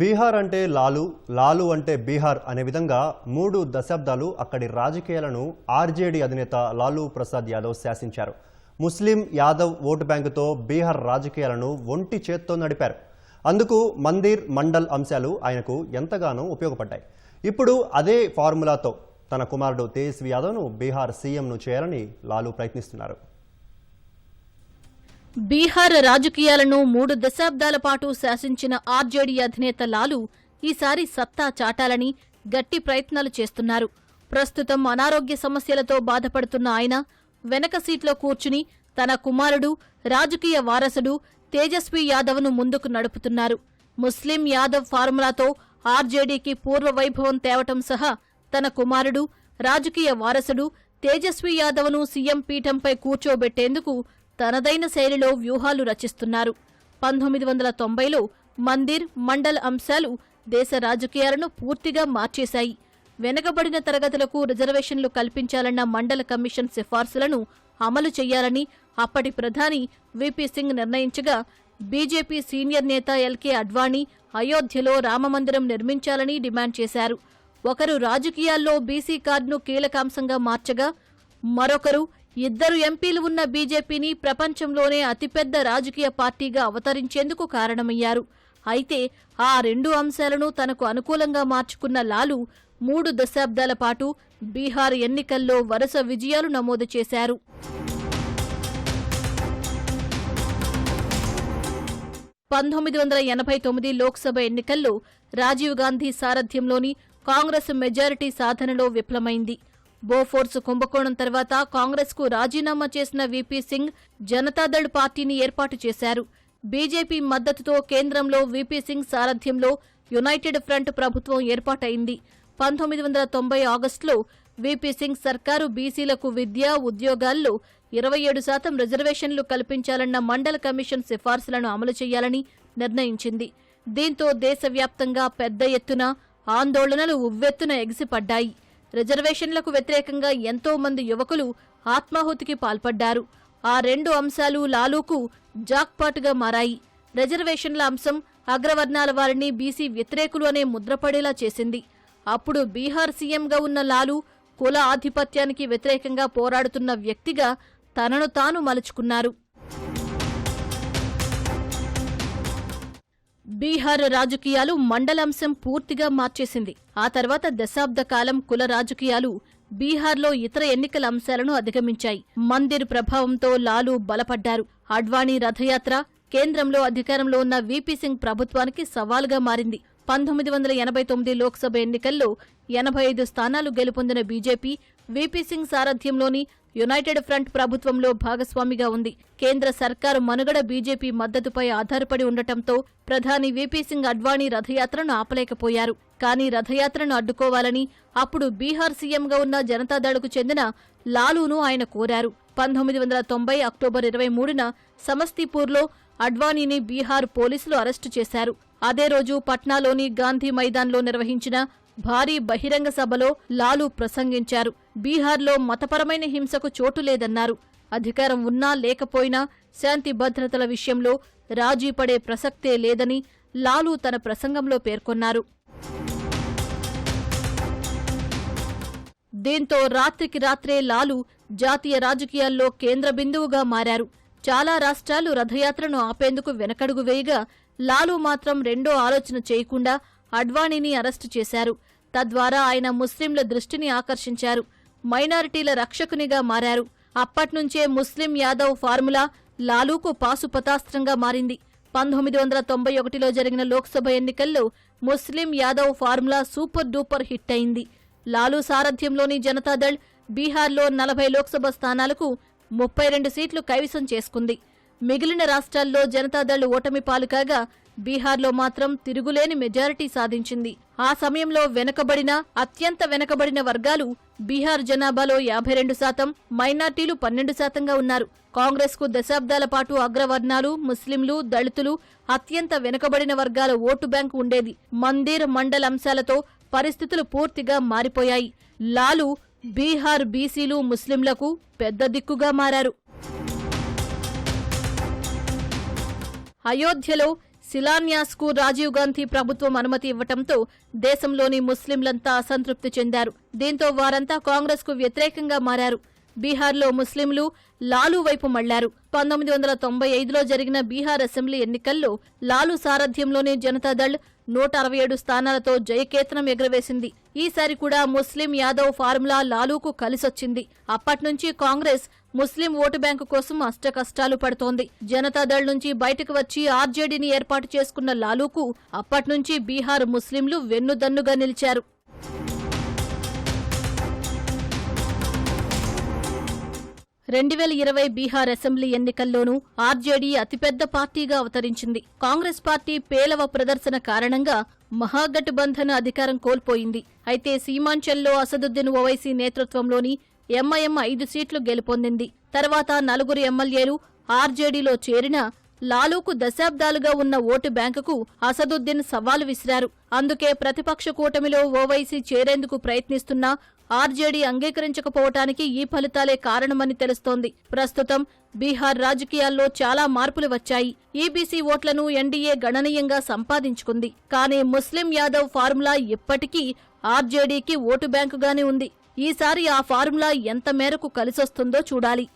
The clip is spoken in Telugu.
బీహార్ అంటే లాలు లాలు అంటే బీహార్ అనే విధంగా మూడు దశాబ్దాలు అక్కడి రాజకీయాలను ఆర్జేడీ అధినేత లాలూ ప్రసాద్ యాదవ్ శాసించారు. ముస్లిం యాదవ్ ఓటు బ్యాంకుతో బీహార్ రాజకీయాలను ఒంటి చేత్తో నడిపారు. అందుకు మందిర్ మండల్ అంశాలు ఆయనకు ఎంతగానో ఉపయోగపడ్డాయి. ఇప్పుడు అదే ఫార్ములాతో తన కుమారుడు తేజస్వి యాదవ్ను బీహార్ సీఎంను చేయాలని లాలూ ప్రయత్నిస్తున్నారు. బీహార్ రాజకీయాలను మూడు దశాబ్దాల పాటు శాసించిన ఆర్జేడీ అధినేత లాలు ఈసారి సత్తా చాటాలని గట్టి ప్రయత్నాలు చేస్తున్నారు. ప్రస్తుతం అనారోగ్య సమస్యలతో బాధపడుతున్న ఆయన వెనక సీట్లో కూర్చుని తన కుమారుడు రాజకీయ వారసుడు తేజస్వి యాదవ్ను ముందుకు నడుపుతున్నారు. ముస్లిం యాదవ్ ఫార్ములాతో ఆర్జేడీకి పూర్వ వైభవం తేవటం సహా తన కుమారుడు రాజకీయ వారసుడు తేజస్వి యాదవ్ను సీఎం పీఠంపై కూర్చోబెట్టేందుకు తనదైన శైలిలో వ్యూహాలు రచిస్తున్నారు. పంతొమ్మిది వందల తొంభైలో మందిర్ మండల్ అంశాలు దేశ రాజకీయాలను పూర్తిగా మార్చేశాయి. వెనకబడిన తరగతులకు రిజర్వేషన్లు కల్పించాలన్న మండల కమిషన్ సిఫార్సులను అమలు చేయాలని అప్పటి ప్రధాని విపి సింగ్ నిర్ణయించగా బీజేపీ సీనియర్ నేత ఎల్కే అడ్వాణీ అయోధ్యలో రామమందిరం నిర్మించాలని డిమాండ్ చేశారు. ఒకరు రాజకీయాల్లో బీసీ కార్డును కీలకాంశంగా మార్చగా మరొకరు ఇద్దరు ఎంపీలు ఉన్న బీజేపీని ప్రపంచంలోనే అతిపెద్ద రాజకీయ పార్టీగా అవతరించేందుకు కారణమయ్యారు. అయితే ఆ రెండు అంశాలను తనకు అనుకూలంగా మార్చుకున్న లాలు మూడు దశాబ్దాల పాటు బీహార్ ఎన్నికల్లో వరుస విజయాలు నమోదు చేశారు. పంతొమ్మిది వందల ఎనభై తొమ్మిది లోక్సభ ఎన్నికల్లో రాజీవ్ గాంధీ సారథ్యంలోని కాంగ్రెస్ మెజారిటీ సాధనలో విఫలమైంది. బోఫోర్స్ కుంభకోణం తర్వాత కాంగ్రెస్కు రాజీనామా చేసిన వీపీ సింగ్ జనతాదళ్ పార్టీని ఏర్పాటు చేశారు. బీజేపీ మద్దతుతో కేంద్రంలో వీపీ సింగ్ సారథ్యంలో యునైటెడ్ ఫ్రంట్ ప్రభుత్వం ఏర్పాటైంది. పంతొమ్మిది వందల తొంభై ఆగస్టులో వీపీ సింగ్ సర్కారు బీసీలకు విద్య ఉద్యోగాల్లో ఇరవై ఏడు శాతం రిజర్వేషన్లు కల్పించాలన్న మండల కమిషన్ సిఫార్సులను అమలు చేయాలని నిర్ణయించింది. దీంతో దేశవ్యాప్తంగా పెద్ద ఎత్తున ఆందోళనలు ఉవ్వెత్తున ఎగిసిపడ్డాయి. రిజర్వేషన్లకు వ్యతిరేకంగా ఎంతో మంది యువకులు ఆత్మాహుతికి పాల్పడ్డారు. ఆ రెండు అంశాలు లాలూకు జాక్పాట్గా మారాయి. రిజర్వేషన్ల అంశం అగ్రవర్ణాల వారిని బీసీ వ్యతిరేకులు అనే ముద్రపడేలా చేసింది. అప్పుడు బీహార్ సీఎంగా ఉన్న లాలు కుల ఆధిపత్యానికి వ్యతిరేకంగా పోరాడుతున్న వ్యక్తిగా తనను తాను మలుచుకున్నారు. బీహార్ రాజకీయాలు మండలాంశం పూర్తిగా మార్చేసింది. ఆ తర్వాత దశాబ్ద కాలం కుల రాజకీయాలు బీహార్లో ఇతర ఎన్నికల అంశాలను అధిగమించాయి. మందిర్ ప్రభావంతో లాలు బలపడ్డారు. అడ్వాణీ రథయాత్ర కేంద్రంలో అధికారంలో ఉన్న వీపీ సింగ్ ప్రభుత్వానికి సవాలుగా మారింది. పంతొమ్మిది వందల ఎనభై తొమ్మిది లోక్సభ ఎన్నికల్లో ఎనభై ఐదు స్థానాలు గెలుపొందిన బీజేపీ వీపీ సింగ్ సారథ్యంలోని యునైటెడ్ ఫ్రంట్ ప్రభుత్వంలో భాగస్వామిగా ఉంది. కేంద్ర సర్కారు మనుగడ బీజేపీ మద్దతుపై ఆధారపడి ఉండటంతో ప్రధాని వీపీ సింగ్ అడ్వాణీ రథయాత్రను ఆపలేకపోయారు. కానీ రథయాత్రను అడ్డుకోవాలని అప్పుడు బీహార్ సీఎంగా ఉన్న జనతాదళకు చెందిన లాలూను ఆయన కోరారు. పంతొమ్మిది వందల తొంభై అక్టోబర్ ఇరవై మూడున సమస్తీపూర్లో అడ్వాణీని బీహార్ పోలీసులు అరెస్టు చేశారు. అదే రోజు పట్నాలోని గాంధీ మైదాన్లో నిర్వహించిన భారీ బహిరంగ సభలో లాలు ప్రసంగించారు. బీహార్లో మతపరమైన హింసకు చోటు లేదన్నారు. అధికారం ఉన్నా లేకపోయినా శాంతి భద్రతల విషయంలో రాజీ పడే ప్రసక్తే లేదని లాలు తన ప్రసంగంలో పేర్కొన్నారు. దీంతో రాత్రికి రాత్రే లాలు జాతీయ రాజకీయాల్లో కేంద్ర బిందువుగా మారారు. చాలా రాష్ట్రాలు రథయాత్రను ఆపేందుకు వెనకడుగు వేయగా లాలు మాత్రం రెండో ఆలోచన చేయకుండా అడ్వాణీని అరెస్టు చేశారు. తద్వారా ఆయన ముస్లింల దృష్టిని ఆకర్షించారు. మైనారిటీల రక్షకునిగా మారారు. అప్పట్నుంచే ముస్లిం యాదవ్ ఫార్ములా లాలూకు పాసుపతాస్త్రంగా మారింది. పంతొమ్మిది వందల తొంభై ఒకటిలో జరిగిన లోక్సభ ఎన్నికల్లో Muslim Yadav formula super duper hit అయింది. లాలూ సారథ్యంలోని జనతాదళ్ బీహార్లో నలభై లోక్సభ స్థానాలకు ముప్పై రెండు సీట్లు కైవసం చేసుకుంది. మిగిలిన రాష్ట్రాల్లో జనతాదళ్ ఓటమి పాలుకాగా బీహార్లో మాత్రం తిరుగులేని మెజారిటీ సాధించింది. ఆ సమయంలో వెనకబడిన అత్యంత వెనకబడిన వర్గాలు బీహార్ జనాభాలో యాభై రెండు శాతం మైనార్టీలు పన్నెండు శాతంగా ఉన్నారు. కాంగ్రెస్కు దశాబ్దాల పాటు అగ్రవర్ణాలు ముస్లింలు దళితులు అత్యంత వెనుకబడిన వర్గాల ఓటు బ్యాంకు ఉండేది. మందిర్ మండల్ అంశాలతో పరిస్థితులు పూర్తిగా మారిపోయాయి. లాలు బీహార్ బీసీలు ముస్లింలకు పెద్ద దిక్కుగా మారారు. అయోధ్యలో శిలాన్యాస్కు రాజీవ్ గాంధీ ప్రభుత్వం అనుమతి ఇవ్వటంతో దేశంలోని ముస్లింలంతా అసంతృప్తి చెందారు. దీంతో వారంతా కాంగ్రెస్కు వ్యతిరేకంగా మారారు. బీహార్లో ముస్లింలు లాలు వైపు మళ్ళారు. పంతొమ్మిది వందల తొంభై ఐదులో జరిగిన బీహార్ అసెంబ్లీ ఎన్నికల్లో లాలు సారథ్యంలోనే జనతాదళ్ నూట అరవై ఏడు స్థానాలతో జయకేతనం ఎగురవేసింది. ఈసారి కూడా ముస్లిం యాదవ్ ఫార్ములా లాలూకు కలిసొచ్చింది. అప్పట్నుంచి కాంగ్రెస్ ముస్లిం ఓటు బ్యాంకు కోసం అష్టకష్టాలు పడుతోంది. జనతాదళ్ నుంచి బయటకు వచ్చి ఆర్జేడీని ఏర్పాటు చేసుకున్న లాలూకు అప్పట్నుంచి బీహార్ ముస్లింలు వెన్నుదన్నుగా నిలిచారు. రెండు వేల ఇరవై బీహార్ అసెంబ్లీ ఎన్నికల్లోనూ ఆర్జేడీ అతిపెద్ద పార్టీగా అవతరించింది. కాంగ్రెస్ పార్టీ పేలవ ప్రదర్శన కారణంగా మహాగఠబంధన్ అధికారం కోల్పోయింది. అయితే సీమాంచల్లో అసదుద్దీన్ ఓవైసీ నేతృత్వంలోని ఎంఐఎం ఐదు సీట్లు గెలుపొందింది. తర్వాత నలుగురు ఎమ్మెల్యేలు ఆర్జేడీలో చేరిన లాలూకు దశాబ్దాలుగా ఉన్న ఓటు బ్యాంకుకు అసదుద్దీన్ సవాలు విసిరారు. అందుకే ప్రతిపక్ష కూటమిలో ఓవైసీ చేరేందుకు ప్రయత్నిస్తున్నా ఆర్జేడీ అంగీకరించకపోవటానికి ఈ ఫలితాలే కారణమని తెలుస్తోంది. ప్రస్తుతం బీహార్ రాజకీయాల్లో చాలా మార్పులు వచ్చాయి. ఈబీసీ ఓట్లను ఎన్డీఏ గణనీయంగా సంపాదించుకుంది. కానీ ముస్లిం యాదవ్ ఫార్ములా ఇప్పటికీ ఆర్జేడీకి ఓటు బ్యాంకుగానే ఉంది. ఈసారి ఆ ఫార్ములా ఎంత మేరకు కలిసొస్తుందో చూడాలి.